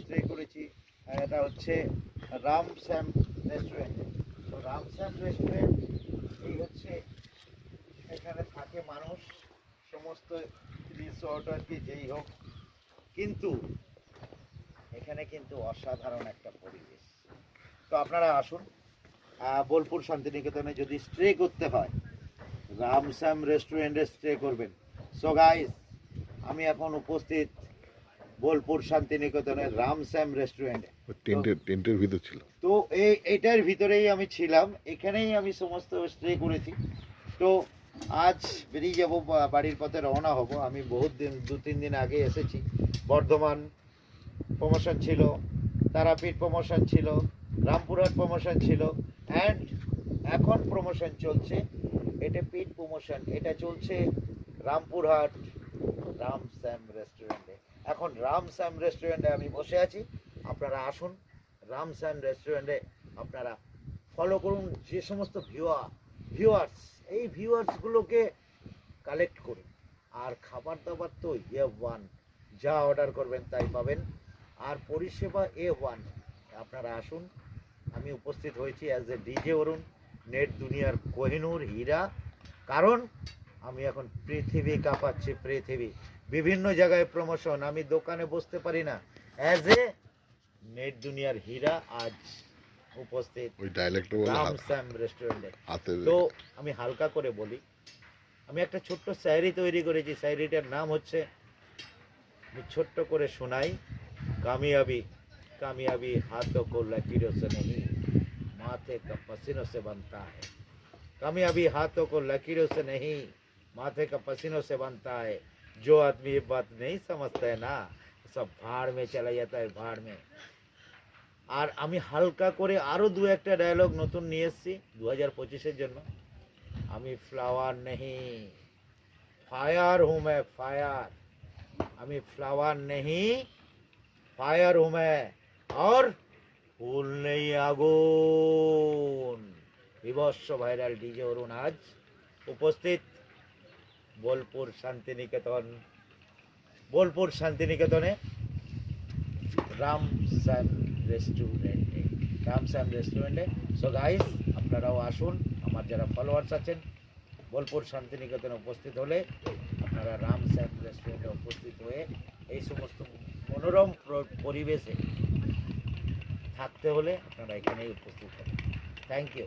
Stay করেছি এটা হচ্ছে রাম শ্যাম রেস্টুরেন্ট। তো রাম শ্যাম রেস্টুরেন্ট, এই হচ্ছে এখানে থাকে মানুষ, সমস্ত রিসর্ট আর কি যেই হোক। কিন্তু এখানে কিন্তু অসাধারণ একটা পরিবেশ। তো আপনারা আসুন বোলপুর শান্তিনিকেতনে যদি স্টে করতে হয় রামশ্যাম রেস্টুরেন্টে স্টে করবেন। সো গাইস আমি এখন উপস্থিত বোলপুর শান্তিনিকেতনের রামশ্যাম রেস্টুরেন্টে টেন্টের ভিতর ছিল। তো এই এইটার ভিতরেই আমি ছিলাম। এখানেই আমি সমস্ত স্টে করেছি। তো আজ বেরিয়ে যাব বাড়ির পথে রওনা হব। আমি বহুত দিন দু তিন দিন আগে এসেছি। বর্ধমান প্রমোশন ছিল তারাপীঠ প্রমোশন ছিল রামপুরহাট প্রমোশন ছিল অ্যান্ড এখন প্রমোশন চলছে। এটা পিট প্রমোশন এটা চলছে রামপুরহাট রাম শ্যাম রেস্টুরেন্টে এখন রাম শ্যাম রেস্টুরেন্টে আমি বসে আছি। আপনারা আসুন, রাম শ্যাম রেস্টুরেন্টে আপনারা ফলো করুন। যে সমস্ত ভিউয়ার ভিউয়ার্স এই ভিউয়ার্সগুলোকে কালেক্ট করুন। আর খাবার দাবার তো এ ওয়ান যা অর্ডার করবেন তাই পাবেন। আর পরিষেবা এ ওয়ান আপনারা আসুন। আমি উপস্থিত হয়েছি as a DJ Arun, net দুনিয়ার কোহিনুর হীরা। কারণ আমি এখন পৃথিবী কাঁপাচ্ছি, পৃথিবী। বিভিন্ন জায়গায় প্রমোশন আমি দোকানে বসতে পারি না। অ্যাজ এ নেট দুনিয়ার হীরা আজ উপস্থিত তো আমি হালকা করে বলি আমি একটা ছোট্ট শায়রি তৈরি করেছি শায়রিটার নাম হচ্ছে আমি ছোট্ট করে শোনাই কামিয়াবি কামিয়াবি হাত কো লকিরো সে নেই মাথে কা পসিনো সে বনতা है কামিয়াবি হাত কো লকিরো সে নেই মাথে কা পসিনো সে বনতা है जो आदमी ये बात नहीं समझता है ना सब भाड़ में चला जाता है भाड़ में আর আমি হালকা করে আরও দু একটা ডায়লগ নতুন নিয়ে এসেছি দু হাজার পঁচিশের জন্য আমি ফ্লাওয়ার নেই ফায়ার হুম मैं ফায়ার আমি ফ্লাওয়ার নেই ফায়ার হুম मैं और ফুল নেই আগুন বিভৎস ভাইরাল ডিজে অরুণ আজ উপস্থিত বোলপুর শান্তিনিকেতন, বোলপুর শান্তিনিকেতনে রাম শ্যাম রেস্টুরেন্টে, রাম শ্যাম রেস্টুরেন্টে। সো গাইস আপনারাও আসুন, আমার যারা ফলোয়ার্স আছেন, বোলপুর শান্তিনিকেতনে উপস্থিত হলে আপনারা রাম শ্যাম রেস্টুরেন্টে উপস্থিত হয়ে এই সমস্ত মনোরম পরিবেশে থাকতে হলে আপনারা এখানেই উপস্থিত হবেন। Thank you